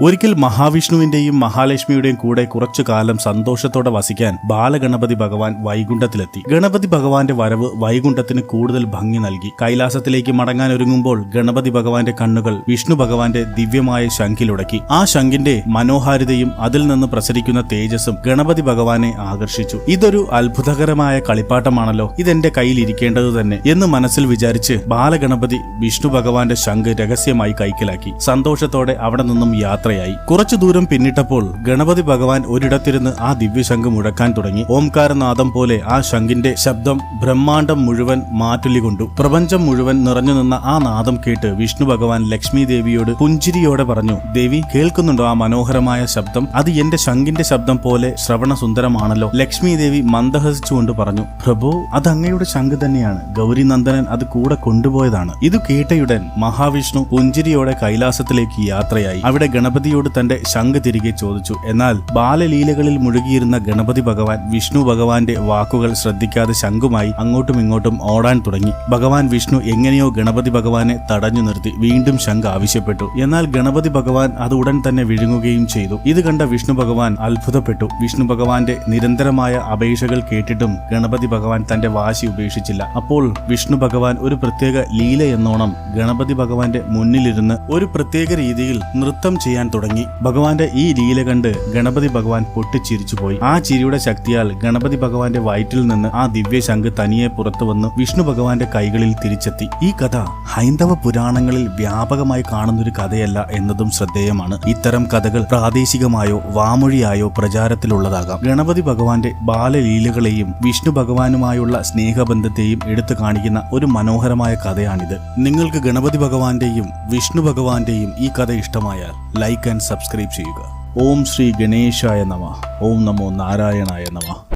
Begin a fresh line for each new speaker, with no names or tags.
ഒരിക്കൽ മഹാവിഷ്ണുവിന്റെയും മഹാലക്ഷ്മിയുടെയും കൂടെ കുറച്ചു കാലം സന്തോഷത്തോടെ വസിക്കാൻ ബാലഗണപതി ഭഗവാൻ വൈകുണ്ഠത്തിലെത്തി. ഗണപതി ഭഗവാന്റെ വരവ് വൈകുണ്ഠത്തിന് കൂടുതൽ ഭംഗി നൽകി. കൈലാസത്തിലേക്ക് മടങ്ങാൻ ഒരുങ്ങുമ്പോൾ ഗണപതി ഭഗവാന്റെ കണ്ണുകൾ വിഷ്ണു ഭഗവാന്റെ ദിവ്യമായ ശംഖിലുടക്കി. ആ ശംഖിന്റെ മനോഹാരിതയും അതിൽ നിന്ന് പ്രസരിക്കുന്ന തേജസ്സും ഗണപതി ഭഗവാനെ ആകർഷിച്ചു. ഇതൊരു അത്ഭുതകരമായ കളിപ്പാട്ടമാണല്ലോ ഇതെന്റെ കയ്യിൽ ഇരിക്കേണ്ടത് തന്നെ എന്ന് മനസ്സിൽ വിചാരിച്ച് ബാലഗണപതി വിഷ്ണു ഭഗവാന്റെ ശംഖ് രഹസ്യമായി കൈക്കലാക്കി. സന്തോഷത്തോടെ അവിടെ നിന്നും യാത്രയായി. കുറച്ചു ദൂരം പിന്നിട്ടപ്പോൾ ഗണപതി ഭഗവാൻ ഒരിടത്തിരുന്ന് ആ ദിവ്യശംഖ് മുഴക്കാൻ തുടങ്ങി. ഓംകാരനാദം പോലെ ആ ശംഖിന്റെ ശബ്ദം ബ്രഹ്മാണ്ടം മുഴുവൻ മാറ്റുലികൊണ്ടു പ്രപഞ്ചം മുഴുവൻ നിറഞ്ഞു നിന്ന ആ നാദം കേട്ട് വിഷ്ണു ഭഗവാൻ ലക്ഷ്മി ദേവിയോട് പുഞ്ചിരിയോടെ പറഞ്ഞു ദേവി കേൾക്കുന്നുണ്ടോ ആ മനോഹരമായ ശബ്ദം? അത് എന്റെ ശംഖിന്റെ ശബ്ദം പോലെ ശ്രവണസുന്ദരമാണല്ലോ. ലക്ഷ്മി ദേവി മന്ദഹസിച്ചുകൊണ്ട് പറഞ്ഞു പ്രഭു അത് അങ്ങയുടെ ശംഖ് തന്നെയാണ്. ഗൗരിനന്ദനൻ അത് കൂടെ കൊണ്ടുപോയതാണ്. ഇത് കേട്ടയുടൻ മഹാവിഷ്ണു പുഞ്ചിരിയോടെ കൈലാസത്തിലേക്ക് യാത്രയായി. അവിടെ ഗണപതിയോട് തന്റെ ശംഖ് തിരികെ ചോദിച്ചു. എന്നാൽ ബാലലീലകളിൽ മുഴുകിയിരുന്ന ഗണപതി ഭഗവാൻ വിഷ്ണു ഭഗവാന്റെ വാക്കുകൾ ശ്രദ്ധിക്കാതെ ശംഖുമായി അങ്ങോട്ടും ഇങ്ങോട്ടും ഓടാൻ തുടങ്ങി. ഭഗവാൻ വിഷ്ണു എങ്ങനെയോ ഗണപതി ഭഗവാനെ തടഞ്ഞു നിർത്തി വീണ്ടും ശംഖ് ആവശ്യപ്പെട്ടു. എന്നാൽ ഗണപതി ഭഗവാൻ അത് ഉടൻ തന്നെ വിഴുങ്ങുകയും ചെയ്തു. ഇത് കണ്ട വിഷ്ണു ഭഗവാൻ അത്ഭുതപ്പെട്ടു. വിഷ്ണു ഭഗവാന്റെ നിരന്തരമായ അപേക്ഷകൾ കേട്ടിട്ടും ഗണപതി ഭഗവാൻ തന്റെ വാശി ഉപേക്ഷിച്ചില്ല. അപ്പോൾ വിഷ്ണു ഭഗവാൻ ഒരു പ്രത്യേക ലീല എന്നോണം ഗണപതി ഭഗവാന്റെ മുന്നിലിരുന്ന് ഒരു പ്രത്യേക രീതിയിൽ നൃത്തം ചെയ്യാൻ തുടങ്ങി. ഭഗവാന്റെ ഈ ലീല കണ്ട് ഗണപതി ഭഗവാൻ പൊട്ടിച്ചിരിച്ചുപോയി ആ ചിരിയുടെ ശക്തിയാൽ ഗണപതി ഭഗവാന്റെ വയറ്റിൽ നിന്ന് ആ ദിവ്യ ശംഖ് തനിയെ പുറത്തു വന്ന് വിഷ്ണു ഭഗവാന്റെ കൈകളിൽ തിരിച്ചെത്തി. ഈ കഥ ഹൈന്ദവ പുരാണങ്ങളിൽ വ്യാപകമായി കാണുന്നൊരു കഥയല്ല എന്നതും ശ്രദ്ധേയമാണ്. ഇത്തരം കഥകൾ പ്രാദേശികമായോ വാമൊഴിയായോ പ്രചാരത്തിലുള്ളതാകാം. ഗണപതി ഭഗവാന്റെ ബാലലീലകളെയും വിഷ്ണു ഭഗവാനുമായുള്ള സ്നേഹബന്ധത്തെയും എടുത്തു കാണിക്കുന്ന ഒരു മനോഹരമായ കഥയാണിത്. നിങ്ങൾക്ക് ഗണപതി ഭഗവാന്റെയും വിഷ്ണു ഭഗവാന്റെയും ഈ കഥ ഇഷ്ടമായാൽ ലൈക്ക് ആൻഡ് സബ്സ്ക്രൈബ് ചെയ്യുക. ഓം ശ്രീ ഗണേശായ നമ. ഓം നമോ നാരായണായ നമ.